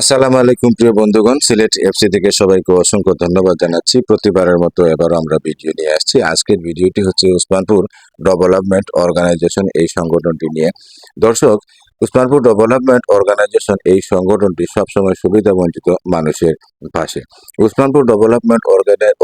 আসসালামু আলাইকুম প্রিয় বন্ধুগণ, সিলেট এফসি থেকে সবাইকে অসংখ্য ধন্যবাদ জানাচ্ছি। প্রতিবারের মতো এবারও আমরা ভিডিও নিয়ে আসছি। আজকের ভিডিওটি হচ্ছে উসমানপুর ডেভেলপমেন্ট অর্গানাইজেশন এই সংগঠনটি নিয়ে। দর্শক, উসমানপুর ডেভেলপমেন্ট অর্গানাইজেশন এই সংগঠনটি সবসময় সুবিধা বঞ্চিত মানুষের পাশে। উসমানপুর ডেভেলপমেন্ট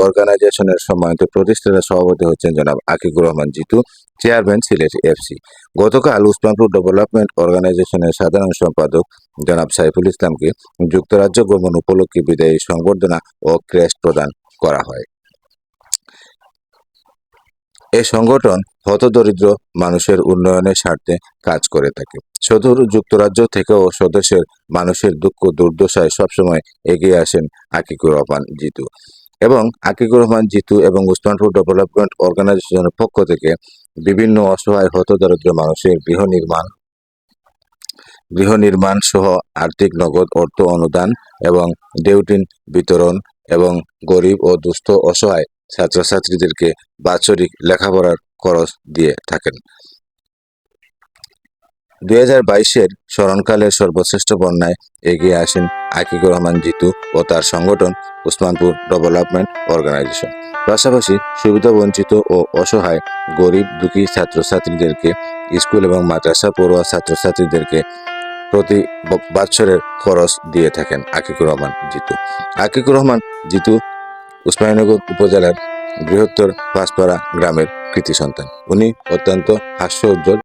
অর্গানাইজেশনের সম্মানিত প্রতিষ্ঠাতা সভাপতি হচ্ছেন জনাব আকিকুর রহমান জিতু চেয়ারম্যান সিলেট এফসি গতকাল উসমানপুর ডেভেলপমেন্ট অর্গানাইজেশনের সাধারণ সম্পাদক জনাব সাইফুল ইসলামকে যুক্তরাজ্য গমন উপলক্ষে বিদায়ী সংবর্ধনা ও ক্রেস্ট প্রদান করা হয়। এই সংগঠন হতদরিদ্র মানুষের উন্নয়নের স্বার্থে কাজ করে থাকে। সদর যুক্তরাজ্য থেকেও সদস্যের মানুষের দুঃখ দুর্দশায় সবসময় এগিয়ে আসেন আকিকুর রহমান জিতু। এবং আকিকুর রহমান জিতু এবং উসমানপুর ডেভেলপমেন্ট অর্গানাইজেশনের পক্ষ থেকে বিভিন্ন অসহায়, হতদরিদ্র মানুষের গৃহ নির্মাণ গৃহ নির্মাণ সহ আর্থিক, নগদ, অর্থ অনুদান এবং ডেউটিন বিতরণ এবং গরিব ও দুস্থ অসহায় ছাত্রছাত্রীদেরকে বাৎসরিক লেখাপড়ার খরচ দিয়ে থাকেন। দুই হাজার বাইশের স্মরণকালের সর্বশ্রেষ্ঠ বন্যায় এগিয়ে আসেন আকিকুর রহমান জিতু ও তার সংগঠন উসমানপুর ডেভেলপমেন্ট অর্গানাইজেশন পাশাপাশি সুবিধা বঞ্চিত ও অসহায় গরিব দুঃখী ছাত্রছাত্রীদেরকে স্কুল এবং মাদ্রাসা পড়ুয়া ছাত্রছাত্রীদেরকে প্রতি বৎসরের খরচ দিয়ে থাকেন আকিকুর রহমান জিতু। আকিকুর রহমান জিতু উসমানীনগর উপজেলার বৃহত্তর পাঁচপাড়া গ্রামের কৃতি সন্তান। উনি অত্যন্ত হাস্য উজ্জ্বল